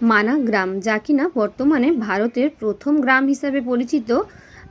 মানা গ্রাম, যা কিনা বর্তমানে ভারতের প্রথম গ্রাম হিসাবে পরিচিত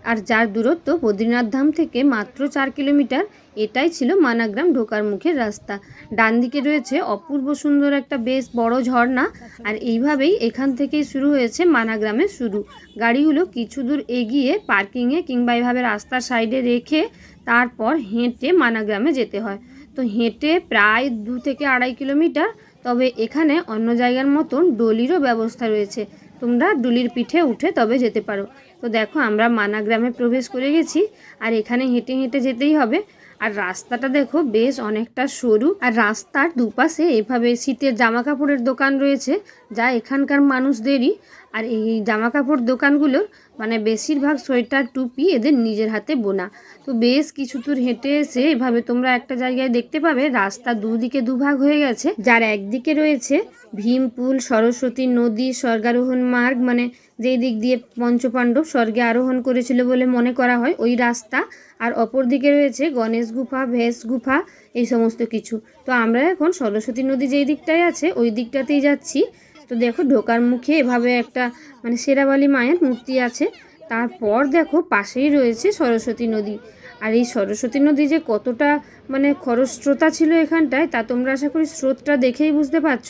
আর যার দূরত্ব বদ্রীনাথ ধাম থেকে মাত্র চার কিলোমিটার। এটাই ছিল মানাগ্রাম ঢোকার মুখের রাস্তা। ডান দিকে রয়েছে অপূর্ব সুন্দর একটা বেশ বড় ঝর্ণা আর এইভাবেই এখান থেকেই শুরু হয়েছে মানাগ্রামের শুরু। গাড়িগুলো কিছু দূর এগিয়ে পার্কিংয়ে কিংবা এইভাবে রাস্তার সাইডে রেখে তারপর হেঁটে মানাগ্রামে যেতে হয়। তো হেঁটে প্রায় দু থেকে আড়াই কিলোমিটার তবে এখানে অন্য জায়গার মতন ডলিরও ব্যবস্থা রয়েছে। তোমরা ডুলির পিঠে উঠে তবে যেতে পারো। তো দেখো, আমরা মানা গ্রামে প্রবেশ করে গেছি, আর এখানে হেঁটে হেঁটে যেতেই হবে। আর রাস্তাটা দেখো, বেশ অনেকটা সরু। আর রাস্তার দুপাশে এভাবে শীতের জামা কাপড়ের দোকান রয়েছে, যা এখানকার মানুষদেরই আর এই জামা কাপড় দোকানগুলোর মানে বেশিরভাগ সোয়েটার, টুপি এদের নিজের হাতে বোনা। তো বেশ কিছু দূর হেঁটে এসে এভাবে তোমরা একটা জায়গায় দেখতে পাবে, রাস্তা দুদিকে দুভাগ হয়ে গেছে। যার একদিকে রয়েছে ভীমপুল সরস্বতী নদী, স্বর্গারোহণ মার্গ মানে যেই দিক দিয়ে পঞ্চপাণ্ডব স্বর্গে আরোহণ করেছিল বলে মনে করা হয়, ওই রাস্তা। আর অপর দিকে রয়েছে গণেশ গুফা ভেস গুফা, এই সমস্ত কিছু। তো আমরা এখন সরস্বতী নদী যেই দিকটায় আছে, ওই দিকটাতেই যাচ্ছি। তো দেখো ঢোকার মুখে এভাবে একটা মানে সেরাবালি মায়ের মূর্তি আছে। তারপর দেখো পাশেই রয়েছে সরস্বতী নদী। আর এই সরস্বতী নদী যে কতটা মানে খরস্রোতা ছিল এখানটায়, তা তোমরা আশা করি স্রোতটা দেখেই বুঝতে পারছ।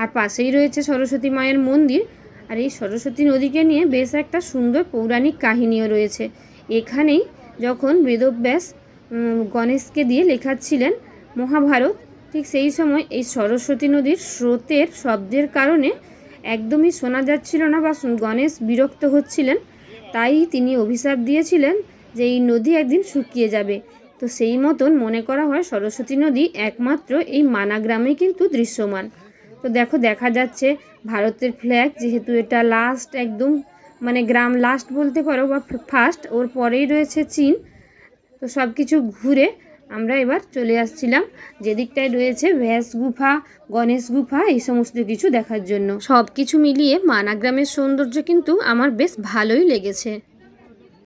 আর পাশেই রয়েছে সরস্বতী মায়ের মন্দির। আর এই সরস্বতী নদীকে নিয়ে বেশ একটা সুন্দর পৌরাণিক কাহিনীও রয়েছে। এখানেই যখন বেদব্যাস গণেশকে দিয়ে লেখাচ্ছিলেন মহাভারত ঠিক সেই সময় এই সরস্বতী নদীর স্রোতের শব্দের কারণে একদমই শোনা যাচ্ছিল না বা গণেশ বিরক্ত হচ্ছিলেন। তাই তিনি অভিশাপ দিয়েছিলেন যে এই নদী একদিন শুকিয়ে যাবে। তো সেই মতন মনে করা হয় সরস্বতী নদী একমাত্র এই মানা গ্রামেই কিন্তু দৃশ্যমান। তো দেখো, দেখা যাচ্ছে ভারতের ফ্ল্যাগ যেহেতু এটা লাস্ট একদম মানে গ্রাম লাস্ট বলতে পারো বা ফার্স্ট ওর পরেই রয়েছে চীন। তো সব কিছু ঘুরে আমরা এবার চলে আসছিলাম যেদিকটায় রয়েছে ভ্যাস গুফা, গণেশ গুফা, এই সমস্ত কিছু দেখার জন্য। সব কিছু মিলিয়ে মানাগ্রামের সৌন্দর্য কিন্তু আমার বেশ ভালোই লেগেছে।